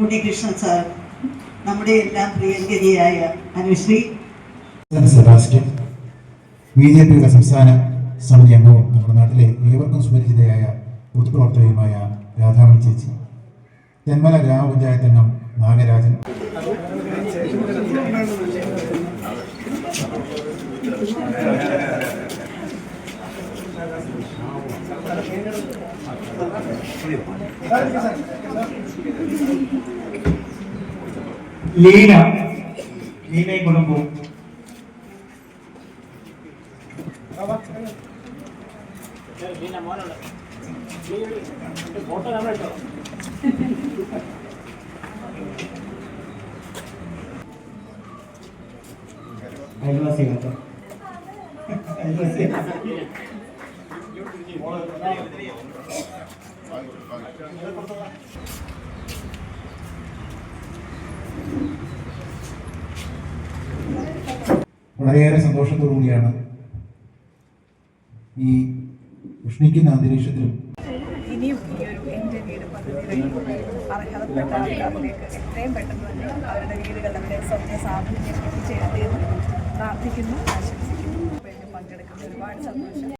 Unnikrishnan sir നമ്മുടെ എല്ലാം പ്രിയങ്കരിയായ Anusree. B J പിയുടെ സംസ്ഥാന സമിതി അംഗവും നമ്മുടെ നാട്ടിലെ ഏവർക്കും സുപരിചിതയായ പൊതുപ്രവർത്തകയുമായ രാധാമണി ചേച്ചി തെന്മല ഗ്രാമപഞ്ചായത്ത് അംഗം നാഗരാജൻ. ലീന ലീനയും കുടുംബവും. അയൽവാസി കേട്ടോ അയൽവാസി വളരെയേറെ സന്തോഷത്തോടു കൂടിയാണ് ഈ ഉഷ്ണിക്കുന്ന അന്തരീക്ഷത്തിലും ഇനിയും ഈ ഒരു എന്റെ അർഹതപ്പെട്ട ആൾക്കാരിലേക്ക് എത്രയും പെട്ടെന്ന് തന്നെ അവരുടെ വീടുകൾ അവരുടെ സ്വന്തം സാധനങ്ങൾ എത്തിച്ചേരട്ടെ എന്ന് പ്രാർത്ഥിക്കുന്നു